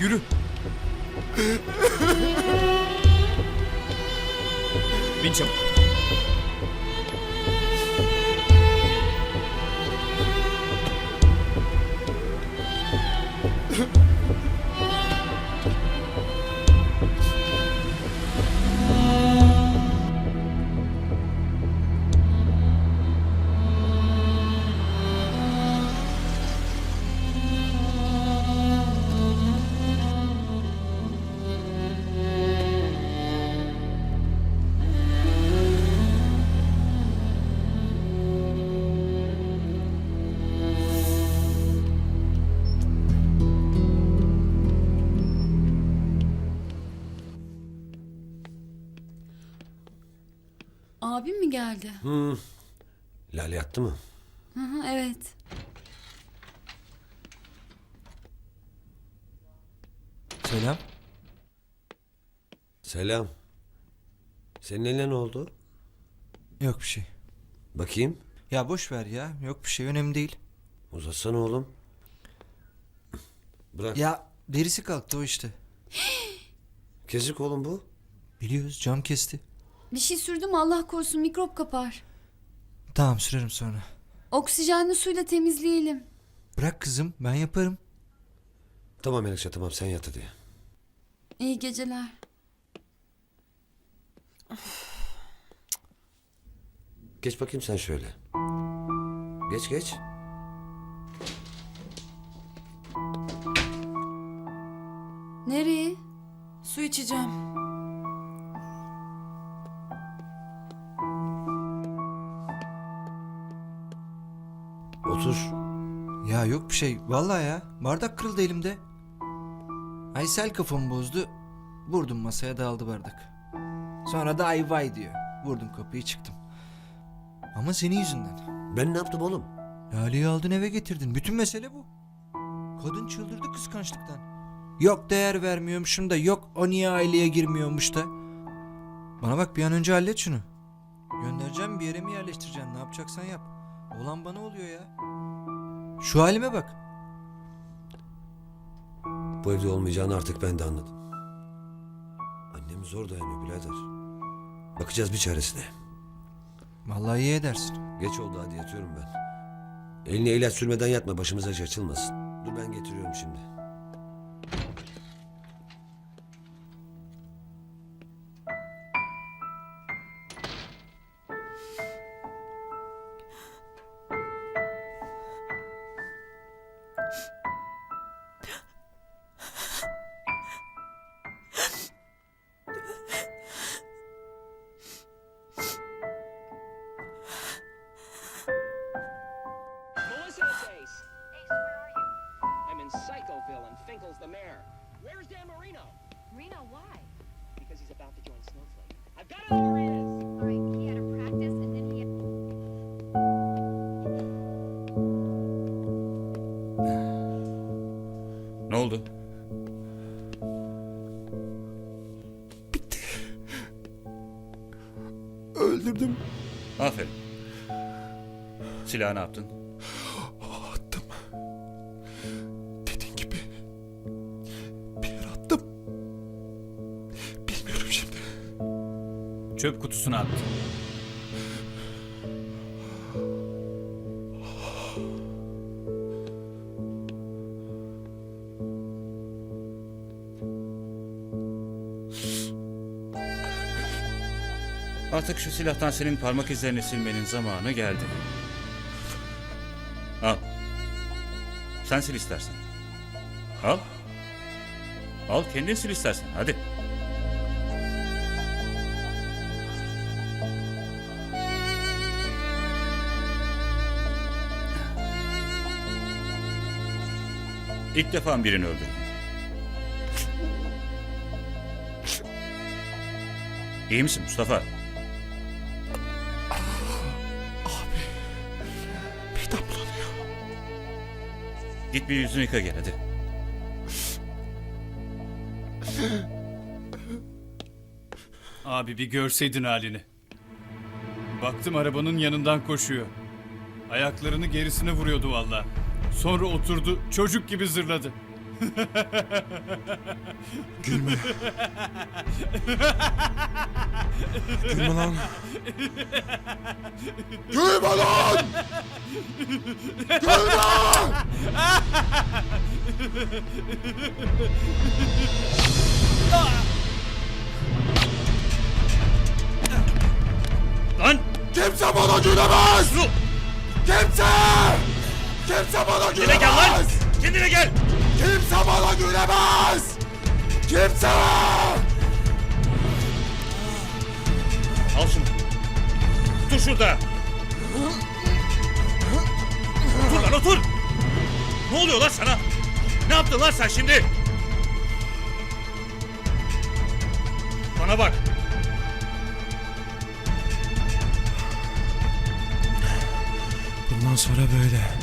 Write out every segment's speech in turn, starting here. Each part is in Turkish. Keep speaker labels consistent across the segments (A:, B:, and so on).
A: yürü. Bin çabuk.
B: Abim mi geldi?
C: Lale yattı mı?
B: Hı hı, evet.
A: Selam.
C: Selam. Senin eline ne oldu?
A: Yok bir şey.
C: Bakayım.
A: Ya boş ver ya. Yok bir şey önemli değil.
C: Uzatsana oğlum. Bırak.
A: Ya derisi kalktı o işte.
C: Kesik oğlum bu.
A: Biliyoruz cam kesti.
B: Bir şey sürdüm Allah korusun mikrop kapar.
A: Tamam sürerim sonra.
B: Oksijenli suyla temizleyelim.
A: Bırak kızım ben yaparım.
C: Tamam Melekçe tamam sen yat hadi.
B: İyi geceler.
C: Geç bakayım sen şöyle. Geç geç.
B: Nereye?
D: Su içeceğim.
C: Otur.
A: Ya yok bir şey. Vallahi ya. Bardak kırıldı elimde. Aysel kafamı bozdu. Vurdum masaya dağıldı bardak. Sonra da ay vay diyor. Vurdum kapıyı çıktım. Ama senin yüzünden.
C: Ben ne yaptım oğlum?
A: Lale'yi aldın eve getirdin. Bütün mesele bu. Kadın çıldırdı kıskançlıktan. Yok değer vermiyormuşum da yok o niye aileye girmiyormuş da. Bana bak bir an önce hallet şunu. Göndereceğim bir yere mi yerleştireceksin ne yapacaksan yap. Olan bana oluyor ya. Şu halime bak.
C: Bu evde olmayacağını artık ben de anladım. Annem zor dayanıyor birader. Bakacağız bir çaresine.
A: Vallahi iyi edersin.
C: Geç oldu hadi yatıyorum ben. Eline ilaç sürmeden yatma başımız acı açılmasın. Dur ben getiriyorum şimdi.
E: Silahı ne yaptın?
F: Attım. Dediğin gibi. Bir yere attım. Bilmiyorum şimdi.
E: Çöp kutusuna attın. Artık şu silahtan senin parmak izlerini silmenin zamanı geldi. Sen sil istersen. Al. Al kendin sil istersen. Hadi. İlk defa birini öldürdüm. İyi misin Mustafa? Git bir yüzünü yıka gel hadi.
D: Abi bir görseydin halini. Baktım arabanın yanından koşuyor. Ayaklarını gerisine vuruyordu valla. Sonra oturdu çocuk gibi zırladı.
F: Gülme. Gülme lan. Gülme lan! Gülme!
E: Lan!
F: Kimse bana gülemez! Kimse! Kimse bana
E: Kendine gel lan!
F: gülemez!
E: Kendine gel!
F: Kimse bana gülemez! Kimse!
E: Al şunu. Otur şurada. Otur lan otur. Ne oluyor lan sana? Ne yaptın lan sen şimdi? Bana bak.
F: Bundan sonra böyle.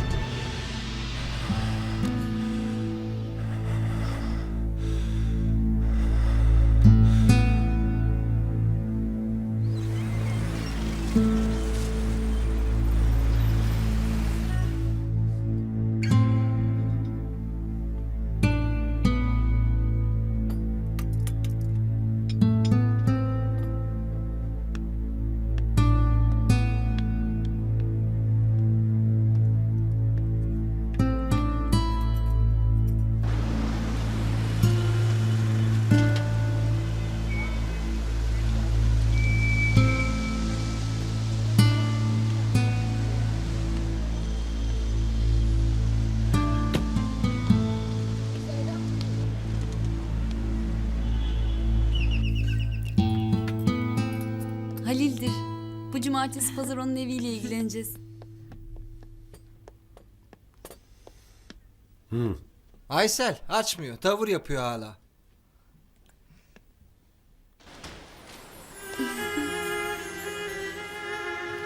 B: Halil'dir. Bu cumartesi pazar onun eviyle ilgileneceğiz.
A: Aysel açmıyor. Tavır yapıyor hala.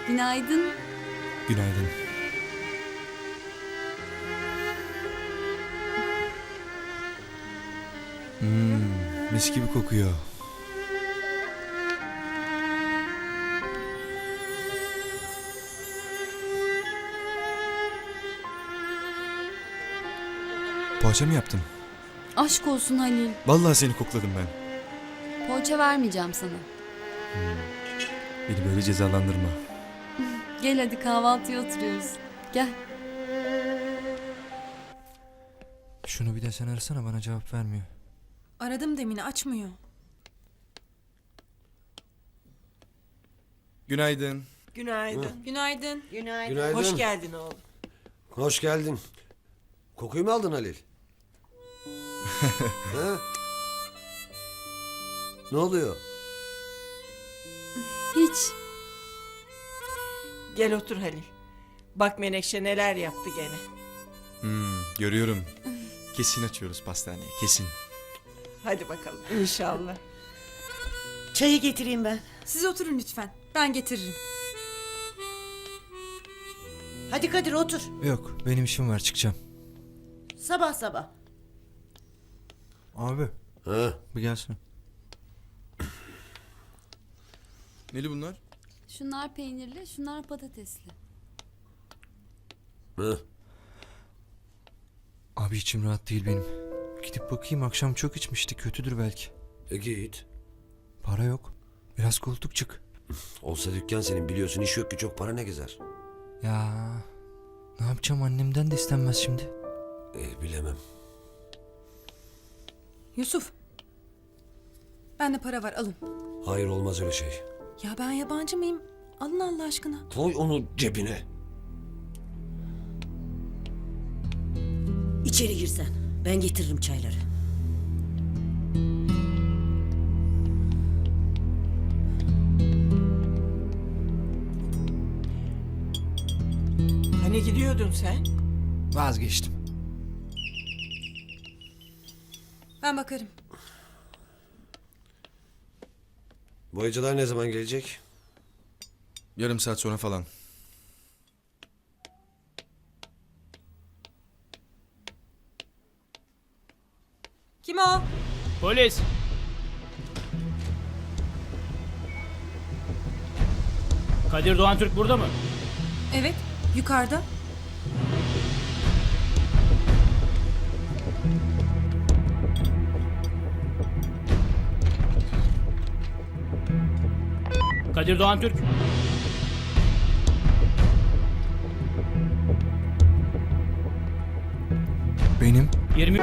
B: Günaydın.
F: Günaydın. Hmm, mis gibi kokuyor. Poğaça mı yaptın?
B: Aşk olsun Halil.
F: Vallahi seni kokladım ben.
B: Poğaça vermeyeceğim sana.
F: Beni böyle cezalandırma.
B: Gel hadi kahvaltıya oturuyoruz. Gel.
A: Şunu bir de sen arasana bana cevap vermiyor.
G: Aradım demin açmıyor.
F: Günaydın.
H: Günaydın.
G: Günaydın.
H: Günaydın.
C: Günaydın.
H: Hoş geldin oğlum.
C: Hoş geldin. Kokuyu mu aldın Halil? Ha? Ne oluyor?
B: Hiç.
H: Gel otur Halil. Bak Menekşe neler yaptı gene.
F: Hmm, görüyorum. Kesin açıyoruz pastaneyi, kesin.
H: Hadi bakalım inşallah.
G: Çayı getireyim ben. Siz oturun lütfen. Ben getiririm.
H: Hadi Kadir otur.
A: Yok benim işim var çıkacağım.
H: Sabah sabah.
A: Abi
C: Ha?
A: bir gelsene.
F: Neli bunlar?
B: Şunlar peynirli, şunlar patatesli.
C: Ha?
A: Abi içim rahat değil benim. Gidip bakayım akşam çok içmişti kötüdür belki.
C: E git.
A: Para yok. Biraz koltuk çık.
C: Olsa dükkan senin biliyorsun iş yok ki çok para ne gezer.
A: Ya ne yapacağım annemden de istenmez şimdi.
C: E, bilemem.
G: Yusuf. Bende para var alın.
C: Hayır olmaz öyle şey.
G: Ya ben yabancı mıyım? Alın Allah aşkına.
C: Koy onu cebine.
H: İçeri girsen. Ben getiririm çayları. Hani gidiyordun sen?
A: Vazgeçtim.
G: Ben bakarım.
C: Boyacılar ne zaman gelecek?
F: Yarım saat sonra falan.
G: Kim o?
I: Polis. Kadir Doğan Türk burada mı?
G: Evet, yukarıda.
I: Kadir Doğan Türk.
A: Benim.
I: 20